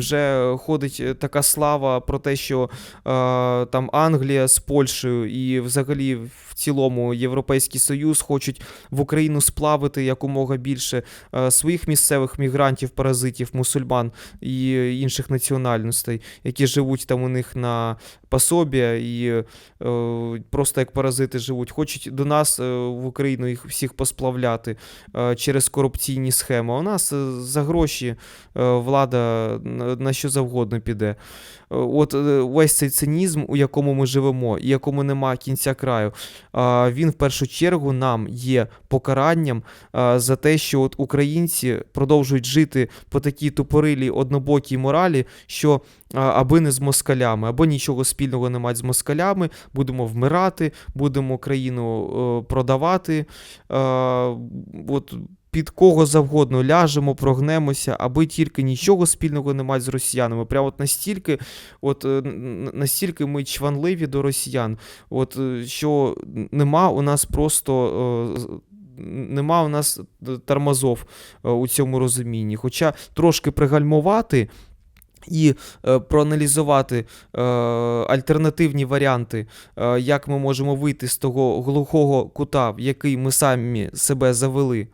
вже ходить е, така слава про те, що е, там Англія з Польщею і взагалі в цілому Європейський Союз хочуть в Україну сплавити якомога більше е, своїх місцевих мігрантів, паразитів, мусульман і інших національностей, які живуть там у них на пособі і просто як паразити живуть. Хочуть до нас в Україну їх всіх посплавляти через корупційні схеми. У нас за гроші влада на, що завгодно піде. Е, От е, весь цей цинізм, у якому ми живемо, і якому нема кінця краю, він в першу чергу нам є покаранням за те, що от українці продовжують жити по такій тупорилій однобокій моралі, що аби не з москалями, або нічого спільного не мати з москалями, будемо вмирати, будемо країну е, продавати. е, от під кого завгодно ляжемо, прогнемося, аби тільки нічого спільного не мати з росіянами. Прямо от настільки, от е, настільки ми чванливі до росіян, от е, що нема у нас просто. е, Нема у нас тормозов у цьому розумінні. Хоча трошки пригальмувати і проаналізувати альтернативні варіанти, як ми можемо вийти з того глухого кута, в який ми самі себе завели,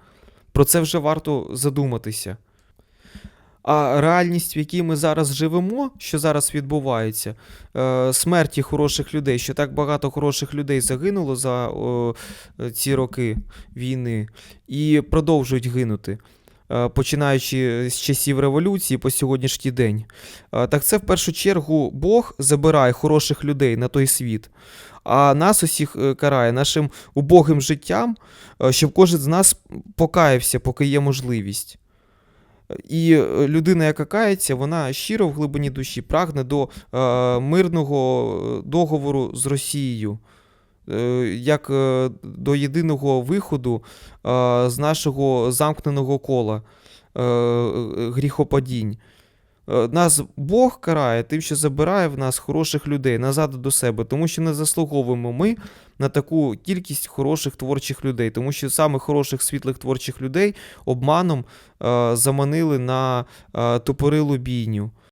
про це вже варто задуматися. А реальність, в якій ми зараз живемо, що зараз відбувається, е, смерті хороших людей, що так багато хороших людей загинуло за ці роки війни і продовжують гинути, починаючи з часів революції по сьогоднішній день. Е, Так це в першу чергу Бог забирає хороших людей на той світ, а нас усіх е, карає нашим убогим життям, е, щоб кожен з нас покаявся, поки є можливість. І е, людина, яка кається, вона щиро в глибині душі прагне до е, мирного е, договору з Росією, е, як е, до єдиного виходу е, з нашого замкненого кола е, е, гріхопадінь. Е, Нас Бог карає тим, що забирає в нас хороших людей назад до себе, тому що не заслуговуємо ми на таку кількість хороших творчих людей, тому що саме хороших світлих творчих людей обманом е, заманили на е, тупорилу бійню.